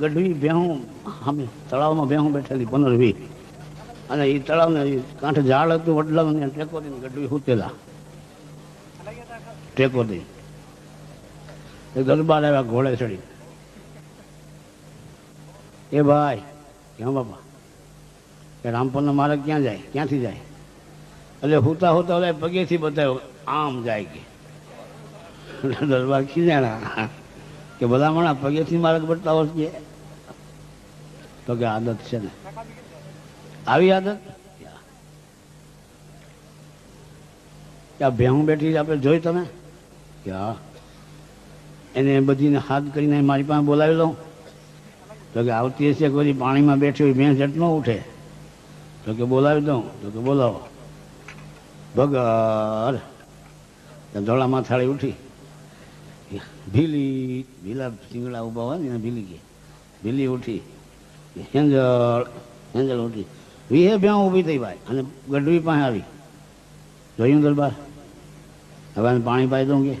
ગઢવી ભેહું અમે તળાવમાં ભેહું બેઠેલી પુનર્વી અને એ તળાવને કાંઠે ઝાડ હતું વડલાનું ને ટેકો દઈને ગઢવી સૂતેલા ટેકો દઈ એ દરબાર આવ્યા ઘોડે ચડી. એ ભાઈ ક્યાં બાપા, કે રામપુરના માર્ગ ક્યાં જાય? ક્યાંથી જાય? એટલે હુતા હુતા ઓલા પગેથી બતાવ્યો આમ જાય કે. દરબાર ખીજાણા. કે ભલામણા પગેથી માર્ગ બતાવો છે તો કે આદત છે ને. આવી આદત? ભેહું બેઠી આપણે જોઈ તમે? કે એને બધીને હાથ કરીને મારી પાસે બોલાવી લઉં. તો કે આવતી હશે કોઈ પાણીમાં બેઠી હોય, ભેંસ ન ઉઠે. તો કે બોલાવી દઉં. તો કે બોલાવો. ભગર. ધોળા માથાળી ઉઠી. ભીલી, ભીલા સિંગડા ઊભા હોય ને, ભીલી કે. ભીલી ઉઠી. હેંજળ હેંજળ ઉઠી વિહે ભ્યાં ઊભી થઈ ભાઈ, અને ગઢવી પાસે આવી. જોયું દરબાર? હવે પાણી પાઈ દઉં કે?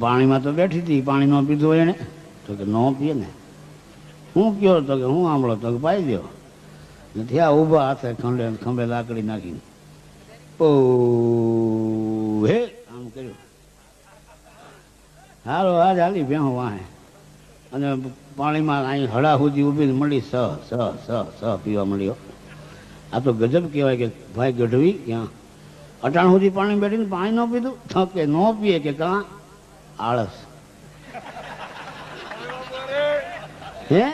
પાણીમાં તો બેઠી હતી, પાણી ન પીધું એને. તો કે, ન પીએ ને. હું કયો? તો કે, હું આંબળો તો કે, પાઈ દો ને થયા ઊભા હાથે ખંડે, ખંભે લાકડી નાખીને. ઓ, હે? આમ કર્યું. હારો, આજ હાલી ભેહું વાહે. અને પાણીમાં અહીં હડા સુધી મળી સ સ સ સ પીવા મળ્યો. આ તો ગજબ કહેવાય કે ભાઈ ગઢવી ક્યાં? અટાણ સુધી પાણી બેઠીને પાણી ન પીધું? થકે ન પીએ કે કાં? આળસ. હે?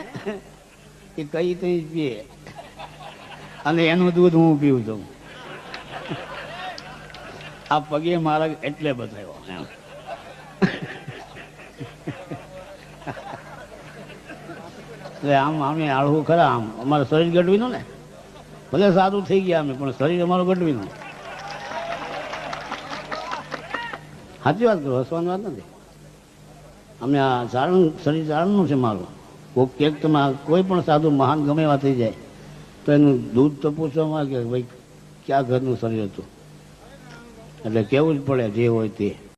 એ કઈ તઈ પીએ. અને એનું દૂધ હું પીવું છું. આ પગે મારા એટલે બતાવ્યો એમ એટલે આમ અમે આળવું ખરા આમ. અમારે શરીર ગઢવીનું ને ભલે સાદું થઈ ગયા અમે, પણ શરીર અમારું ગઢવીનું સાચી વાત કરો હસવાની વાત નથી? અમે આ જાળણ શરીર જાળણનું છે મારું. કોઈક કેક તમે કોઈ પણ સાધુ મહાન ગમે એવા થઈ જાય, તો એનું દૂધ તો પૂછવામાં કે ભાઈ, ક્યાં ઘરનું શરીર હતું? એટલે કેવું જ પડે, જે હોય તે.